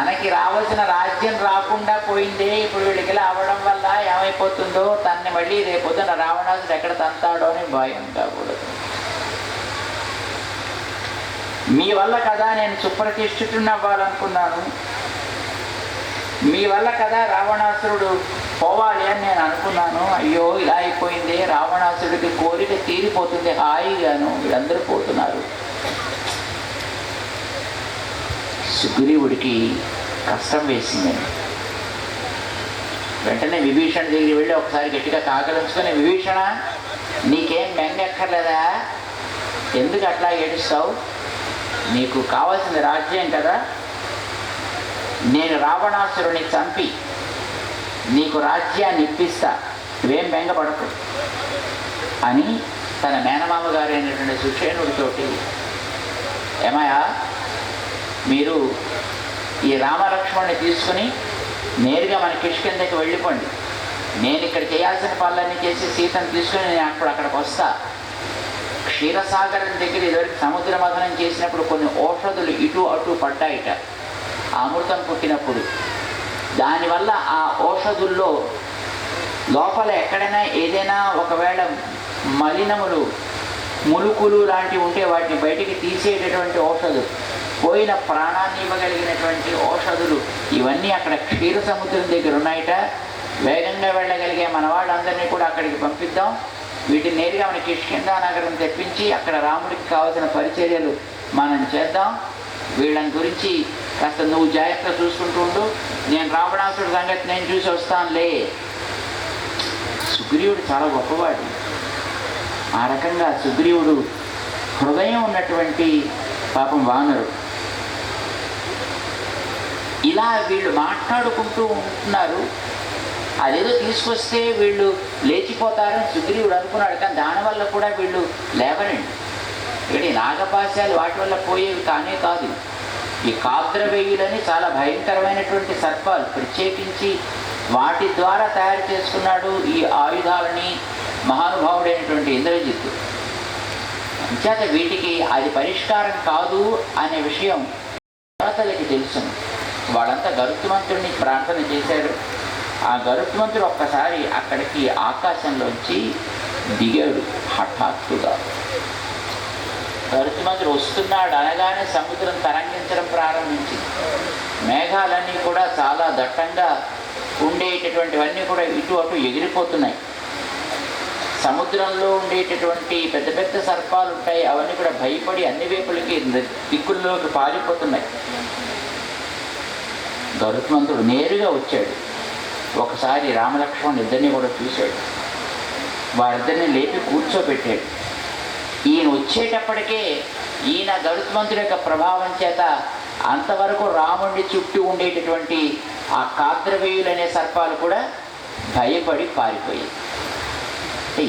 తనకి రావాల్సిన రాజ్యం రాకుండా పోయిందే ఇప్పుడు వీడికి ఇలా అవ్వడం వల్ల ఏమైపోతుందో తన్ని మళ్ళీ రేపొద్దున రావణాసుడు ఎక్కడ తంతాడో అని భయం కాకూడదు. మీ వల్ల కదా నేను సుప్రతిష్ఠితుడిని అవ్వాలనుకున్నాను మీ వల్ల కదా రావణాసురుడు పోవాలి అని నేను అనుకున్నాను. అయ్యో ఇలా అయిపోయింది. రావణాసురుడికి కోరిక తీరిపోతుంది. హాయిగాను వీళ్ళందరూ పోతున్నారు. సుగ్రీవుడికి కష్టం వేసిందని వెంటనే విభీషణ దగ్గరికి వెళ్ళి ఒకసారి గట్టిగా కాకలించుకొని విభీషణ నీకేం బెంగెక్కర్లేదా? ఎందుకు అట్లా ఏడుస్తావు? నీకు కావాల్సిన రాజ్యం కదా. నేను రావణాసురుని చంపి నీకు రాజ్యాన్ని ఇప్పిస్తా. నువ్వేం బెంగపడకు అని తన మేనమామ గారైనటువంటి సుషేణుడితోటి ఏమయ్యా మీరు ఈ రామలక్ష్మణ్ణి తీసుకుని నేరుగా మన కిష్కిందకి వెళ్ళిపోండి. నేను ఇక్కడ చేయాల్సిన పనులన్నీ చేసి సీతను తీసుకుని నేను అప్పుడు అక్కడికి వస్తా. క్షీరసాగరం దగ్గర ఇదివరకు సముద్ర మథనం చేసినప్పుడు కొన్ని ఔషధులు ఇటు అటు పడ్డాయిట. అమృతం పుట్టినప్పుడు. దానివల్ల ఆ ఔషధుల్లో లోపల ఎక్కడైనా ఏదైనా ఒకవేళ మలినములు ములుకులు లాంటివి ఉంటే వాటిని బయటికి తీసేటటువంటి ఔషధులు. పోయిన ప్రాణాన్ని ఇవ్వగలిగినటువంటి ఔషధులు ఇవన్నీ అక్కడ క్షీర సముద్రం దగ్గర ఉన్నాయట. వేగంగా వెళ్ళగలిగే మన వాళ్ళందరినీ కూడా అక్కడికి పంపిద్దాం. వీటిని నేరుగా మన కిష్కిందా నగరం తెప్పించి అక్కడ రాముడికి కావలసిన పరిచర్యలు మనం చేద్దాం. వీళ్ళని గురించి కాస్త నువ్వు జాగ్రత్త చూసుకుంటూ ఉండు. నేను రావణాసుడి సంగతి నేను చూసి వస్తానులే. సుగ్రీవుడు చాలా గొప్పవాడు. ఆ రకంగా సుగ్రీవుడు హృదయం ఉన్నటువంటి పాపం వానరు. ఇలా వీళ్ళు మాట్లాడుకుంటూ ఉంటున్నారు. అదేదో తీసుకొస్తే వీళ్ళు లేచిపోతారని సుగ్రీవుడు అనుకున్నాడు కానీ దానివల్ల కూడా వీళ్ళు లేవరండి ఇక్కడ నాగపాశాలు వాటి వల్ల పోయేవి కానే కాదు. ఈ కాద్రవేయులని చాలా భయంకరమైనటువంటి సర్పాలు ప్రత్యేకించి వాటి ద్వారా తయారు చేసుకున్నాడు ఈ ఆయుధాలని మహానుభావుడైనటువంటి ఇంద్రజిత్తు. అంచేత వీటికి అది పరిష్కారం కాదు అనే విషయం దేవతలకి తెలుసును. వాళ్ళంతా గరుత్మంతుడిని ప్రార్థన చేశారు ఆ గరుత్మంతుడు ఒక్కసారి అక్కడికి ఆకాశంలోంచి దిగాడు హఠాత్తుగా. గరుత్మంతుడు వస్తున్నాడు అనగానే సముద్రం తరంగించడం ప్రారంభించింది. మేఘాలన్నీ కూడా చాలా దట్టంగా ఉండేటటువంటివన్నీ కూడా ఇటు అటు ఎగిరిపోతున్నాయి. సముద్రంలో ఉండేటటువంటి పెద్ద పెద్ద సర్పాలు ఉంటాయి అవన్నీ కూడా భయపడి అన్ని వైపులకి దిక్కుల్లోకి పారిపోతున్నాయి. గరుత్మంతుడు నేరుగా వచ్చాడు. ఒకసారి రామలక్ష్మణ్ ఇద్దరిని కూడా చూశాడు. వారిద్దరిని లేపి కూర్చోబెట్టాడు. ఈయన వచ్చేటప్పటికే ఈయన గరుత్మంతుడి యొక్క ప్రభావం చేత అంతవరకు రాముడి చుట్టూ ఉండేటటువంటి ఆ కాద్రవేయులు సర్పాలు కూడా భయపడి పారిపోయాయి.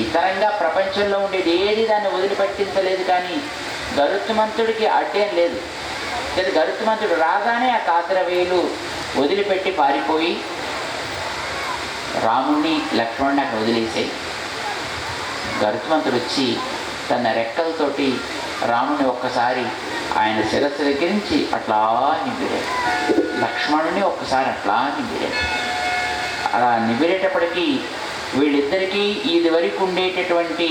ఇతరంగా ప్రపంచంలో ఉండేది ఏది దాన్ని వదిలిపెట్టించలేదు కానీ గరుత్మంతుడికి అడ్డేం లేదు. లేదు గరుత్మంతుడు రాగానే ఆ కాద్రవేయులు వదిలిపెట్టి పారిపోయి రాముణ్ణి లక్ష్మణ్ణి అక్కడ వదిలేసాయి గరుత్మంతుడు వచ్చి తన రెక్కలతోటి రాముని ఒక్కసారి ఆయన శిరస్సు దగ్గర నుంచి అట్లా నింపిరాడు. లక్ష్మణుని ఒక్కసారి అట్లా నింపిరాడు. అలా నింపిరేటప్పటికీ వీళ్ళిద్దరికీ ఇదివరకు ఉండేటటువంటి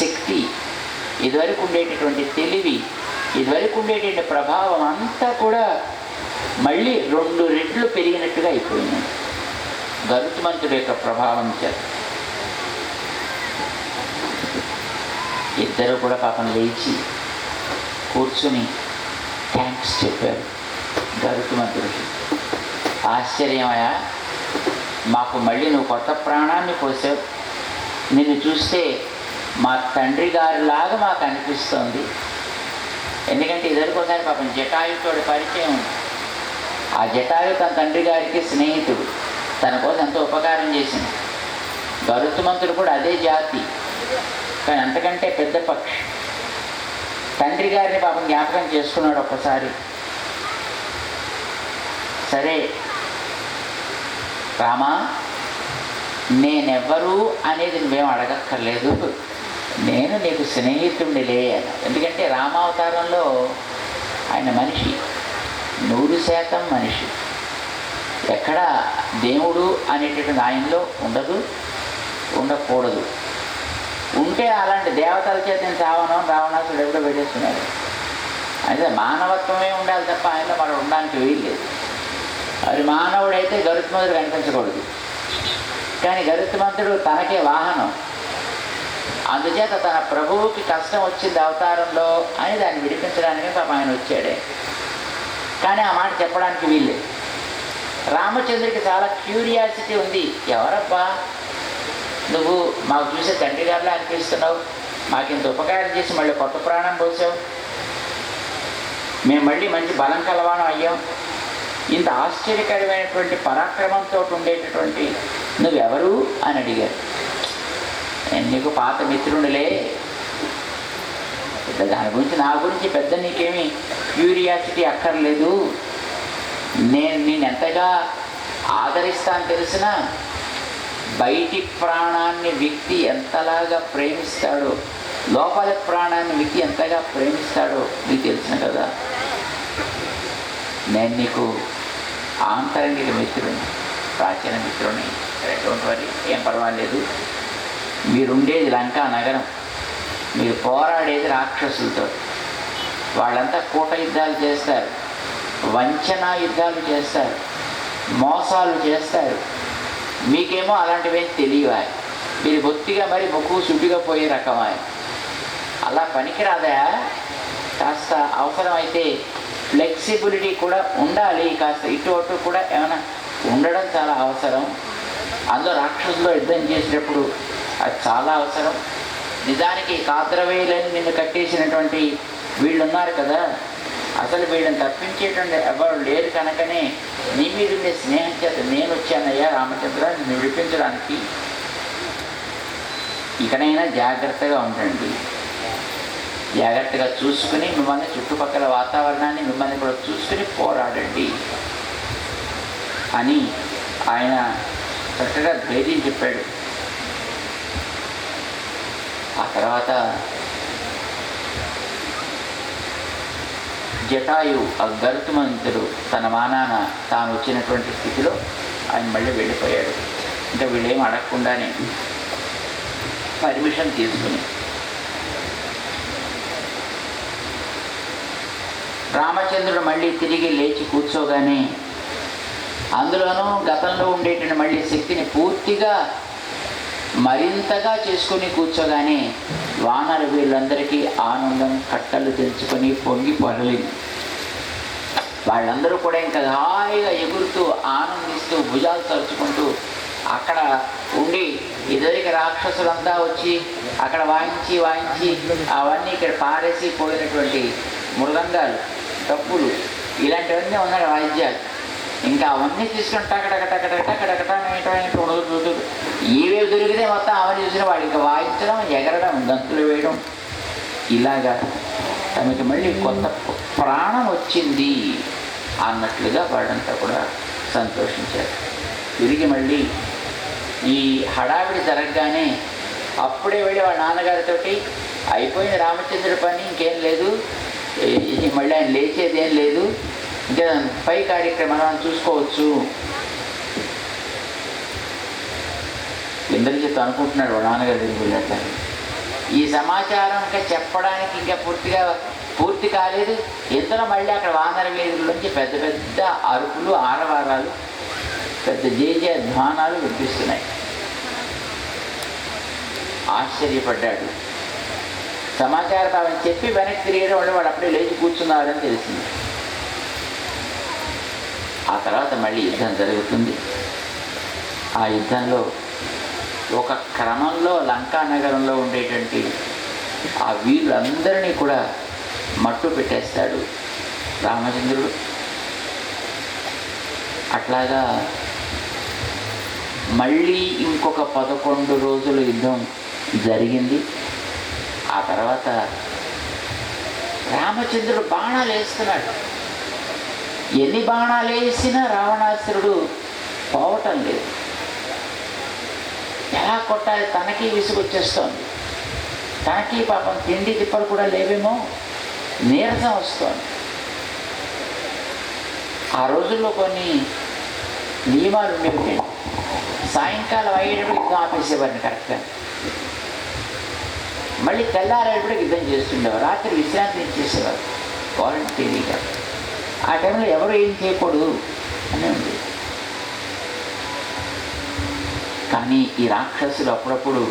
శక్తి ఇదివరకు ఉండేటటువంటి తెలివి ఇదివరకు ఉండేటువంటి ప్రభావం అంతా కూడా మళ్ళీ రెండు రెట్లు పెరిగినట్టుగా అయిపోయింది. గరుత్మంతుడి యొక్క ప్రభావం చేత. ఇద్దరు కూడా పాపం లేచి కూర్చుని థ్యాంక్స్ చెప్పారు గరుత్మంతుడికి ఆశ్చర్యమయా? మాకు మళ్ళీ నువ్వు కొత్త ప్రాణాన్ని పోసావు నిన్ను చూస్తే మా తండ్రి గారిలాగా మాకు అనిపిస్తోంది. ఎందుకంటే ఇద్దరికోసారి పాపం జటాయుతోడి పరిచయం ఉంది. ఆ జటాయు తన తండ్రి గారికి స్నేహితుడు. తన కోసం ఎంతో ఉపకారం చేసింది. గరుత్మంతుడు కూడా అదే జాతి కానీ అంతకంటే పెద్ద పక్షి. తండ్రి గారిని పాపం జ్ఞాపకం చేసుకున్నాడు ఒక్కసారి. సరే రామా నేనెవ్వరు అనేది నువ్వేం అడగక్కర్లేదు. నేను నీకు స్నేహితుడిలే అన్నాడు. ఎందుకంటే రామావతారంలో ఆయన మనిషి. నూరు శాతం మనిషి. ఎక్కడ దేవుడు అనేటటువంటి ఆయనలో ఉండదు ఉండకూడదు. ఉంటే అలాంటి దేవతల చేత నేను చావను రావణాసుడు ఎప్పుడో పెట్టేస్తున్నాడు అయితే మానవత్వమే ఉండాలి తప్ప ఆయనలో మనం ఉండడానికి వీల్లేదు మరి మానవుడైతే గరుత్మంతుడు కనిపించకూడదు. కానీ గరుత్మంతుడు తనకే వాహనం. అందుచేత తన ప్రభువుకి కష్టం వచ్చింది అవతారంలో అని దాన్ని విడిపించడానికి పాప ఆయన వచ్చాడే. కానీ ఆ మాట చెప్పడానికి వీల్లేదు. రామచంద్రుడికి చాలా క్యూరియాసిటీ ఉంది. ఎవరబ్బా? నువ్వు మాకు చూసే తండ్రి గారిలా అనిపిస్తున్నావు. మాకు ఇంత ఉపకారం చేసి మళ్ళీ కొత్త ప్రాణం పోసావు. మేము మళ్ళీ మంచి బలం కలవాణం అయ్యాం. ఇంత ఆశ్చర్యకరమైనటువంటి పరాక్రమంతో ఉండేటటువంటి నువ్వెవరు? అని అడిగారు. నీకు పాత మిత్రుడులే పెద్ద దాని గురించి నా గురించి పెద్ద నీకేమి క్యూరియాసిటీ అక్కర్లేదు. నేను నేను ఎంతగా ఆదరిస్తాను తెలిసిన బయటి ప్రాణాన్ని వ్యక్తి ఎంతలాగా ప్రేమిస్తాడో లోపల ప్రాణాన్ని వ్యక్తి ఎంతగా ప్రేమిస్తాడో నీకు తెలిసిన కదా. నేను నీకు ఆంతరంగిక మిత్రుని ప్రాచీన మిత్రుని డోంట్ వరీ ఏం పర్వాలేదు. మీరుండేది లంకా నగరం. మీరు పోరాడేది రాక్షసులతో. వాళ్ళంతా కూట యుద్ధాలు చేస్తారు. వంచనా యుద్ధాలు చేస్తారు. మోసాలు చేస్తారు. మీకేమో అలాంటివేం తెలియవా? మీరు బొత్తిగా మరి ముక్కు సుడ్డిగా పోయే రకమా? అలా పనికిరాదా? కాస్త అవసరమైతే ఫ్లెక్సిబిలిటీ కూడా ఉండాలి. కాస్త ఇటు అటు కూడా ఏమైనా ఉండడం చాలా అవసరం. అందులో రాక్షసులో యుద్ధం చేసినప్పుడు అది చాలా అవసరం. నిజానికి కాద్రవేయులని నిన్ను కట్టేసినటువంటి వీళ్ళు ఉన్నారు కదా. అసలు వీళ్ళని తప్పించేటువంటి ఎవరు లేరు కనుకనే నీ మీద మీ స్నేహం చేత నేను వచ్చానయ్యా రామచంద్ర నిన్ను విడిపించడానికి. ఇకనైనా జాగ్రత్తగా ఉండండి. జాగ్రత్తగా చూసుకుని మిమ్మల్ని చుట్టుపక్కల వాతావరణాన్ని మిమ్మల్ని కూడా చూసుకుని పోరాడండి. అని ఆయన చక్కగా ధైర్యం చెప్పాడు. ఆ తర్వాత జటాయు ఆ గరుత్మంతుడు తన మానాన తాను వచ్చినటువంటి స్థితిలో ఆయన మళ్ళీ వెళ్ళిపోయాడు. ఇంకా వీళ్ళేం అడగకుండానే పర్మిషన్ తీసుకుని రామచంద్రుడు మళ్ళీ తిరిగి లేచి కూర్చోగానే అందులోనూ గతంలో ఉండేటువంటి మళ్ళీ శక్తిని పూర్తిగా మరింతగా చేసుకుని కూర్చోగానే వానర వీళ్ళందరికీ ఆనందం కట్టలు తెంచుకొని పొంగి పొరలింది. వాళ్ళందరూ కూడా ఇంకా హాయిగా ఎగురుతూ ఆనందిస్తూ భుజాలు తలుచుకుంటూ అక్కడ ఉండి ఇద్దరికి రాక్షసులంతా వచ్చి అక్కడ వాయించి వాయించి అవన్నీ ఇక్కడ పారేసి పోయినటువంటి మృదంగాలు డప్పులు ఇలాంటివన్నీ ఉన్నాయి వాయిద్యాలు. ఇంకా అవన్నీ తీసుకొని టక ఏవేవి దొరికితే మొత్తం అవన్నీ చూసిన వాడు ఇంకా వాయించడం ఎగరడం గంతులు వేయడం ఇలాగా తమకి మళ్ళీ కొత్త ప్రాణం వచ్చింది అన్నట్లుగా వాడంతా కూడా సంతోషించారు. తిరిగి మళ్ళీ ఈ హడావిడి జరగగానే అప్పుడే వెళ్ళి వాళ్ళ నాన్నగారితోటి అయిపోయింది రామచంద్రుడి పని ఇంకేం లేదు మళ్ళీ ఆయన లేచేది ఏం లేదు ఇంకా పై కార్యక్రమాలను చూసుకోవచ్చు చేస్తూ అనుకుంటున్నాడు నాన్నగారు నాన్నగారి దగ్గరికి ఈ సమాచారం ఇంకా చెప్పడానికి ఇంకా పూర్తిగా పూర్తి కాలేదు. ఇంతలో మళ్ళీ అక్కడ వానర వీధుల్లోంచి పెద్ద పెద్ద అరుపులు ఆరవారాలు పెద్ద జేజే ధ్వానాలు వినిపిస్తున్నాయి. ఆశ్చర్యపడ్డాడు. సమాచారం ఆమెను చెప్పి వెనక్కి తిరిగడం వల్ల వాళ్ళు అప్పుడే లేచి కూర్చున్నారని తెలిసింది. ఆ తర్వాత మళ్ళీ యుద్ధం జరుగుతుంది. ఆ యుద్ధంలో ఒక క్రమంలో లంకా నగరంలో ఉండేటువంటి ఆ వీరులందరినీ కూడా మట్టు పెట్టేస్తాడు రామచంద్రుడు. అట్లాగా మళ్ళీ ఇంకొక పదకొండు రోజులు యుద్ధం జరిగింది. ఆ తర్వాత రామచంద్రుడు బాణాలు వేస్తున్నాడు. ఎన్ని బాణాలు వేసినా రావణాసురుడు పోవటం లేదు. ఎలా కొట్టాలి తనకి విసుగొచ్చేస్తోంది. తనకి పాపం తిండి తిప్పలు కూడా లేవేమో నీరసం వస్తోంది. ఆ రోజుల్లో కొన్ని నియమాలు ఉండేవి. సాయంకాలం అయ్యేటప్పుడు యుద్ధం ఆపేసేవారిని కరెక్ట్గా. మళ్ళీ తెల్లారేటప్పుడు యుద్ధం చేస్తుండేవారు. రాత్రి విశ్రాంతి ఇచ్చేసేవారు వాలంటీరీగా ఆ టైంలో ఎవరు ఏం చేయకూడదు అని ఉంది కానీ ఈ రాక్షసులు అప్పుడప్పుడు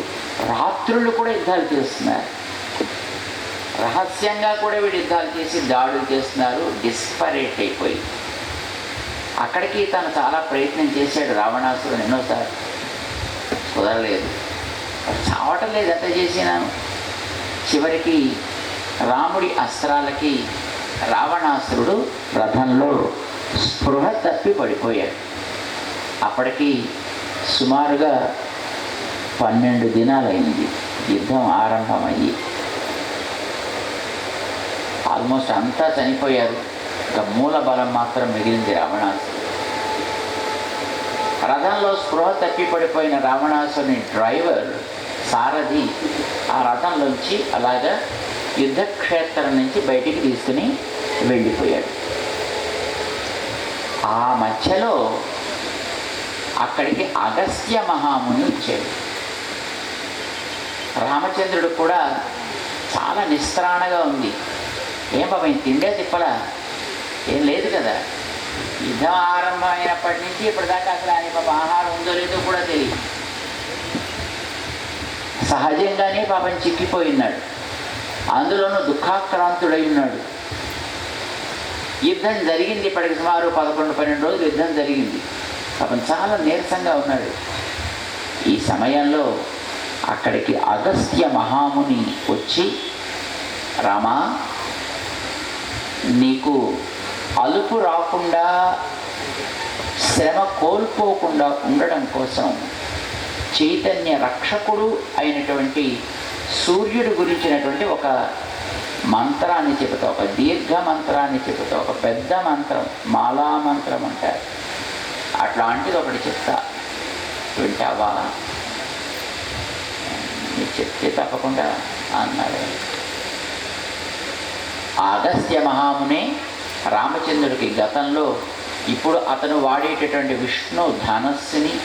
రాత్రులు కూడా యుద్ధాలు చేస్తున్నారు. రహస్యంగా కూడా వీడు యుద్ధాలు చేసి దాడులు చేస్తున్నారు. డిస్పరేట్ అయిపోయి అక్కడికి తను చాలా ప్రయత్నం చేశాడు రావణాసురుడు ఎన్నోసారి కుదరలేదు. చావటం లేదు ఎంత చేసినాను చివరికి రాముడి అస్త్రాలకి రావణాసురుడు రథంలో స్పృహ తప్పి పడిపోయాడు. అప్పటికి సుమారుగా పన్నెండు దినాలైంది. యుద్ధం ఆరంభమయ్యి. ఆల్మోస్ట్ అంతా చనిపోయారు. ఇక మూల బలం మాత్రం మిగిలింది రావణాసురుడు రథంలో స్పృహ తప్పిపడిపోయిన రావణాసుని డ్రైవర్ సారథి ఆ రథంలోంచి అలాగా యుద్ధక్షేత్రం నుంచి బయటికి తీసుకుని వెళ్ళిపోయాడు. ఆ మధ్యలో అక్కడికి అగస్త్య మహాముని వచ్చాడు రామచంద్రుడు కూడా చాలా నిస్త్రాణగా ఉంది. ఏం పాపం ఈ తిండే తిప్పలా? ఏం లేదు కదా. యుద్ధం ఆరంభమైనప్పటి నుంచి ఇప్పటిదాకా అసలు ఆయన పాప ఆహారం ఉందో లేదో కూడా తెలియదు. సహజంగానే పాపం చిక్కిపోయినాడు అందులోనూ దుఃఖాక్రాంతుడై ఉన్నాడు. యుద్ధం జరిగింది ఇప్పటికి సుమారు పదకొండు పన్నెండు రోజులు యుద్ధం జరిగింది. అతను చాలా నీరసంగా ఉన్నాడు. ఈ సమయంలో అక్కడికి అగస్త్య మహాముని వచ్చి రామా నీకు అలుపు రాకుండా శ్రమ కోల్పోకుండా ఉండడం కోసం చైతన్య రక్షకుడు అయినటువంటి సూర్యుడు గురించినటువంటి ఒక మంత్రాన్ని చెబుతా ఒక దీర్ఘ మంత్రాన్ని చెబుతా ఒక పెద్ద మంత్రం మాలా మంత్రం అంటారు. అట్లాంటిది ఒకటి చెప్తా. వింటావా నీకు చెప్తే తప్పకుండా అన్నాడు. ఆగస్త్య మహామునే రామచంద్రుడికి గతంలో ఇప్పుడు అతను వాడేటటువంటి విష్ణు ధనస్సుని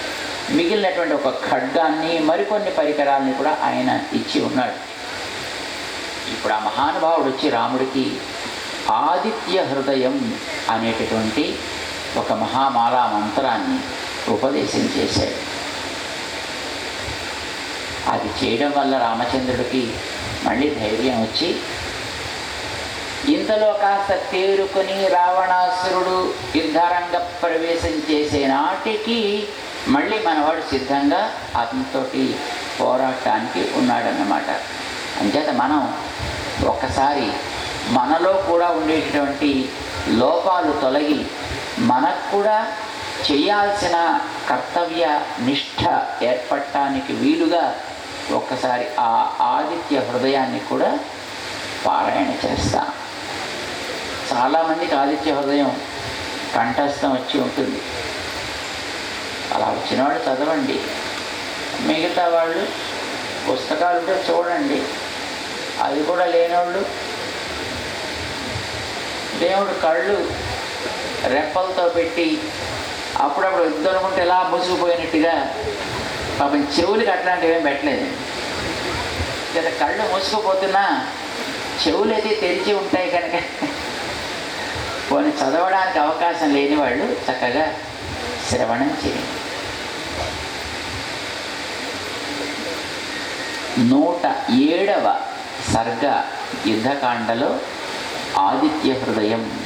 మిగిలినటువంటి ఒక ఖడ్గాన్ని మరికొన్ని పరికరాల్ని కూడా ఆయన ఇచ్చి ఉన్నాడు. ఇప్పుడు ఆ మహానుభావుడు వచ్చి రాముడికి ఆదిత్య హృదయం అనేటటువంటి ఒక మహామాలా మంత్రాన్ని ఉపదేశం చేశాడు. అది చేయడం వల్ల రామచంద్రుడికి మళ్ళీ ధైర్యం వచ్చి ఇంతలో కాస్త తేరుకొని రావణాసురుడు యుద్ధరంగ ప్రవేశం చేసే నాటికి మళ్ళీ మనవాడు సిద్ధంగా అతనితోటి పోరాటానికి ఉన్నాడన్నమాట. అంచేత మనం ఒక్కసారి మనలో కూడా ఉండేటటువంటి లోపాలు తొలగి మనకు కూడా చేయాల్సిన కర్తవ్య నిష్ఠ ఏర్పడటానికి వీలుగా ఒక్కసారి ఆ ఆదిత్య హృదయాన్ని కూడా పారాయణ చేస్తాం. చాలామందికి ఆదిత్య హృదయం కంఠస్థం వచ్చి ఉంటుంది. అలా వచ్చినవాడు చదవండి. మిగతా వాళ్ళు పుస్తకాలు ఉంటే చూడండి. అది కూడా లేనివాళ్ళు దేవుడు కళ్ళు రెప్పలతో పెట్టి అప్పుడప్పుడు వద్దు అనుకుంటే ఎలా మూసుకుపోయినట్టుగా పాపం చెవులకి అట్లాంటివి ఏం పెట్టలేదు. గత కళ్ళు మూసుకుపోతున్నా చెవులు అయితే తెరిచి ఉంటాయి కనుక పోనీ చదవడానికి అవకాశం లేని వాళ్ళు చక్కగా శ్రవణం చేయండి. నూట ఏడవ సర్గ యుద్ధకాండలో ఆదిత్య హృదయం